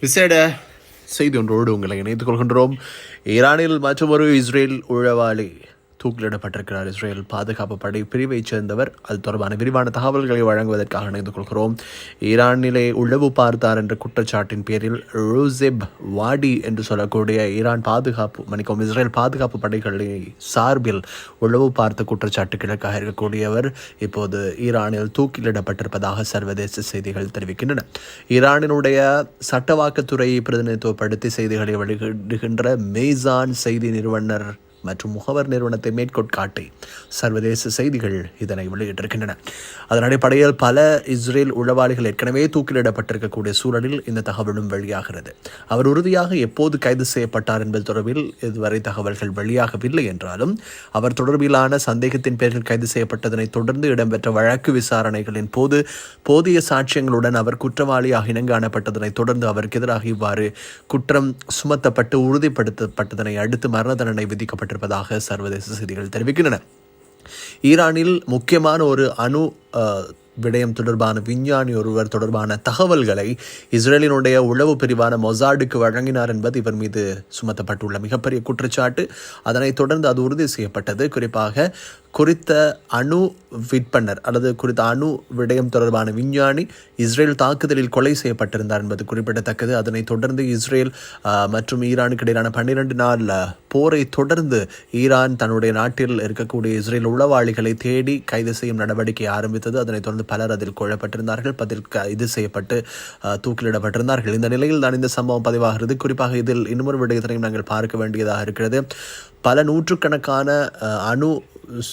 விசேட செய்தி ஒன்றோடு உங்களை இணைத்துக் கொள்கின்றோம். ஈரானில் மற்றொரு இஸ்ரேல் உழவாளி தூக்கிலிடப்பட்டிருக்கிறார். இஸ்ரேல் பாதுகாப்பு படை பிரிவைச் சேர்ந்தவர். அது தொடர்பான விரிவான தகவல்களை வழங்குவதற்காக இணைந்து கொள்கிறோம். ஈரானிலே உளவு பார்த்தார் என்ற குற்றச்சாட்டின் பேரில் ரோசெப் வாடி என்று சொல்லக்கூடிய ஈரான் பாதுகாப்பு மன்னிக்கும் இஸ்ரேல் பாதுகாப்பு படைகளை சார்பில் உளவு பார்த்த குற்றச்சாட்டு கிழக்காக இருக்கக்கூடியவர் இப்போது ஈரானில் தூக்கிலிடப்பட்டிருப்பதாக சர்வதேச செய்திகள் தெரிவிக்கின்றன. ஈரானினுடைய சட்டவாக்கத்துறையை பிரதிநிதித்துவப்படுத்தி செய்திகளை வெளியிடுகின்ற மேசான் செய்தி நிறுவனர் மற்றும் முகவர் நிறுவனத்தை மேற்கோட்காட்டி சர்வதேச செய்திகள் இதனை வெளியிட்டிருக்கின்றன. அதன் அடிப்படையில் பல இஸ்ரேல் உளவாளிகள் ஏற்கனவே தூக்கிலிடப்பட்டிருக்கக்கூடிய சூழலில் இந்த தகவலும் வெளியாகிறது. அவர் உறுதியாக எப்போது கைது செய்யப்பட்டார் என்பது தொடர்பில் இதுவரை தகவல்கள் வெளியாகவில்லை என்றாலும் அவர் தொடர்பிலான சந்தேகத்தின் பேரில் கைது செய்யப்பட்டதனை தொடர்ந்து இடம்பெற்ற வழக்கு விசாரணைகளின் போது போதிய சாட்சியங்களுடன் அவர் குற்றவாளியாக இனங்காணப்பட்டதனை தொடர்ந்து அவருக்கு எதிராக இவ்வாறு குற்றம் சுமத்தப்பட்டு உறுதிப்படுத்தப்பட்டதனை அடுத்து மரண தண்டனை விதிக்கப்பட்டது செய்யப்பட்டிருப்பதாக சர்வதேச செய்திகள் தெரிவிக்கின்றன. ஈரானில் முக்கியமான ஒரு அணு விடயம் தொடர்பான விஞ்ஞானி ஒருவர் தொடர்பான தகவல்களை இஸ்ரேலினுடைய உளவு பிரிவான மொசாடுக்கு வழங்கினார் என்பது இவர் மீது சுமத்தப்பட்டுள்ள மிகப்பெரிய குற்றச்சாட்டு. அதனைத் தொடர்ந்து அது உறுதி செய்யப்பட்டது. குறிப்பாக குறித்த அணு விற்பனர் அல்லது குறித்த அணு விடயம் தொடர்பான விஞ்ஞானி இஸ்ரேல் தாக்குதலில் கொலை செய்யப்பட்டிருந்தார் என்பது குறிப்பிடத்தக்கது. அதனைத் தொடர்ந்து இஸ்ரேல் மற்றும் ஈரானுக்கு இடையிலான பன்னிரண்டு நாள் போரை தொடர்ந்து ஈரான் தன்னுடைய நாட்டில் இருக்கக்கூடிய இஸ்ரேல் உளவாளிகளை தேடி கைது செய்யும் நடவடிக்கை ஆரம்பித்தது. அதனைத் தொடர்ந்து பலர் அதில் கொல்லப்பட்டிருந்தார்கள். பதில் கைது செய்யப்பட்டு தூக்கிலிடப்பட்டிருந்தார்கள். இந்த நிலையில் தான் இந்த சம்பவம் பதிவாகிறது. குறிப்பாக இதில் இன்னொரு விடயத்தினையும் நாங்கள் பார்க்க வேண்டியதாக இருக்கிறது. பல நூற்றுக்கணக்கான அணு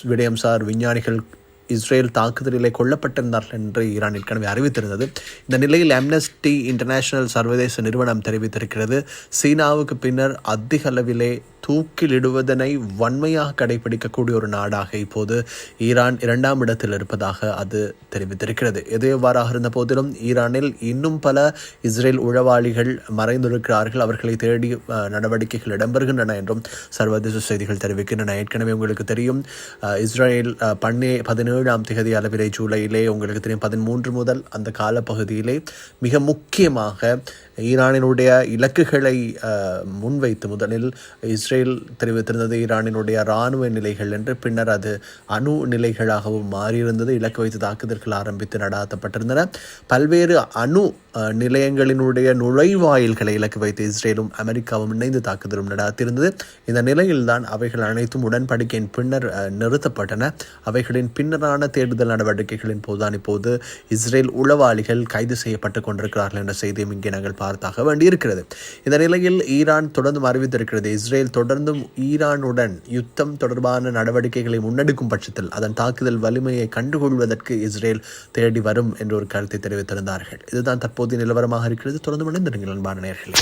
விடயம் சார் விஞ்ஞானிகள் இஸ்ரேல் தாக்குதலிலே கொல்லப்பட்டிருந்தார்கள் என்று ஈரான் ஏற்கனவே அறிவித்திருந்தது. இந்த நிலையில் அம்னஸ்டி இன்டர்நேஷனல் சர்வதேச நிறுவனம் தெரிவித்திருக்கிறது. சீனாவுக்கு பின்னர் அதிக அளவிலே தூக்கிலிடுவதனை வன்மையாக கடைபிடிக்கக்கூடிய ஒரு நாடாக இப்போது ஈரான் இரண்டாம் இடத்தில் இருப்பதாக அது தெரிவித்திருக்கிறது. எது எவ்வாறாக இருந்த போதிலும் ஈரானில் இன்னும் பல இஸ்ரேல் உழவாளிகள் மறைந்திருக்கிறார்கள். அவர்களை தேடி நடவடிக்கைகள் இடம்பெறுகின்றன என்றும் சர்வதேச செய்திகள் தெரிவிக்கின்றன. ஏற்கனவே உங்களுக்கு தெரியும் இஸ்ரேல் பன்னே பதினேழாம் திகதி அளவிலே ஜூலையிலே உங்களுக்கு தெரியும் பதிமூன்று முதல் அந்த காலப்பகுதியிலே மிக முக்கியமாக ஈரானினுடைய இலக்குகளை முன்வைத்து முதலில் இஸ்ரேல் தெரிவித்திருந்தது ஈரானினுடைய இராணுவ நிலைகள் என்று பின்னர் அது அணு நிலைகளாகவும் மாறியிருந்தது. இலக்கு வைத்து தாக்குதல்கள் ஆரம்பித்து நடாத்தப்பட்டிருந்தன. பல்வேறு அணு நிலையங்களினுடைய நுழைவாயில்களை இலக்கு வைத்து இஸ்ரேலும் அமெரிக்காவும் இணைந்து தாக்குதலும் நடாத்திருந்தது. இந்த நிலையில்தான் அவைகள் அனைத்தும் உடன்படிக்கையின் பின்னர் நிறுத்தப்பட்டன. அவைகளின் பின்னரான தேடுதல் நடவடிக்கைகளின் போதுதான் இப்போது இஸ்ரேல் உளவாளிகள் கைது செய்யப்பட்டுக் கொண்டிருக்கிறார்கள் என்ற செய்தியும் இங்கே நாங்கள் பார்த்தாக வேண்டியிருக்கிறது. இந்த நிலையில் ஈரான் தொடர்ந்து அறிவித்திருக்கிறது இஸ்ரேல் தொடர்ந்தும் ஈரானுடன் யுத்தம் தொடர்பான நடவடிக்கைகளை முன்னெடுக்கும் பட்சத்தில் அதன் தாக்குதல் வலிமையை கண்டுகொள்வதற்கு இஸ்ரேல் தேடி வரும் என்ற ஒரு கருத்தை தெரிவித்திருந்தார்கள். இதுதான் தற்போதைய நிலவரமாக இருக்கிறது. தொடர்ந்து இணைந்திருங்கள் அன்பான நேர்களை.